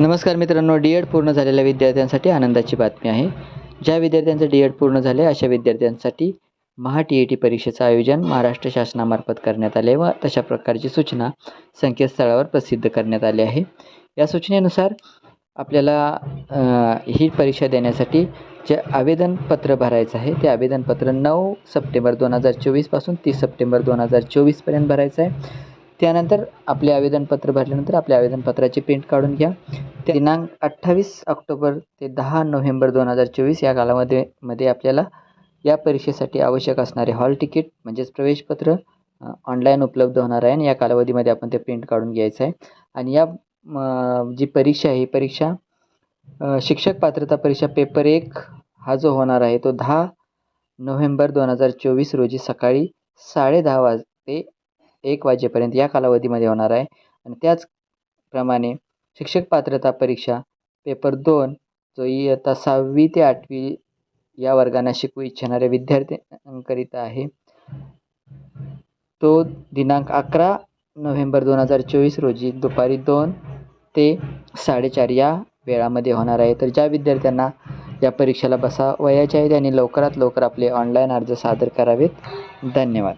नमस्कार मित्रांनो D Ed पूर्ण झालेल्या विद्यार्थ्यांसाठी आनंदाची बातमी आहे. ज्या विद्यार्थ्यांचं डी एड पूर्ण झाले अशा विद्यार्थ्यांसाठी महा टी ई टी परीक्षेचं आयोजन महाराष्ट्र शासनामार्फत करण्यात आले व तशा प्रकारची सूचना संकेतस्थळावर प्रसिद्ध करण्यात आली आहे. या सूचनेनुसार आपल्याला ही परीक्षा देण्यासाठी जे आवेदनपत्र भरायचं आहे ते आवेदनपत्र नऊ सप्टेंबर दोन हजार चोवीसपासून तीस सप्टेंबर दोन हजार चोवीसपर्यंत भरायचं आहे. त्यानंतर आपले आवेदनपत्र भरल्यानंतर आपल्या आवेदनपत्राची प्रिंट काढून घ्या. दिनांक अठ्ठावीस ऑक्टोबर ते दहा नोव्हेंबर दोन हजार चोवीस या कालामध्ये मध्ये आपल्याला या परीक्षेसाठी आवश्यक असणारे हॉल तिकीट म्हणजेच प्रवेशपत्र ऑनलाईन उपलब्ध होणार आहे आणि या कालावधीमध्ये आपण ते प्रिंट काढून घ्यायचं आहे. आणि या जी परीक्षा आहे ही परीक्षा शिक्षक पात्रता परीक्षा पेपर एक हा जो होणार आहे तो दहा नोव्हेंबर दोन हजार चोवीस रोजी सकाळी साडे दहा वाजते एक वाजेपर्यंत या कालावधीमध्ये होणार आहे. आणि त्याचप्रमाणे शिक्षक पात्रता परीक्षा पेपर दोन जो इयत्ता सहावी ते आठवी या वर्गांना शिकू इच्छिणाऱ्या विद्यार्थ्यांकरिता आहे तो दिनांक अकरा नोव्हेंबर दोन हजार चोवीस रोजी दुपारी दोन ते साडेचार या वेळामध्ये होणार आहे. तर ज्या विद्यार्थ्यांना या परीक्षेला बसा वयाच्या आहे त्यांनी लवकरात लवकर आपले ऑनलाईन अर्ज सादर करावेत. धन्यवाद.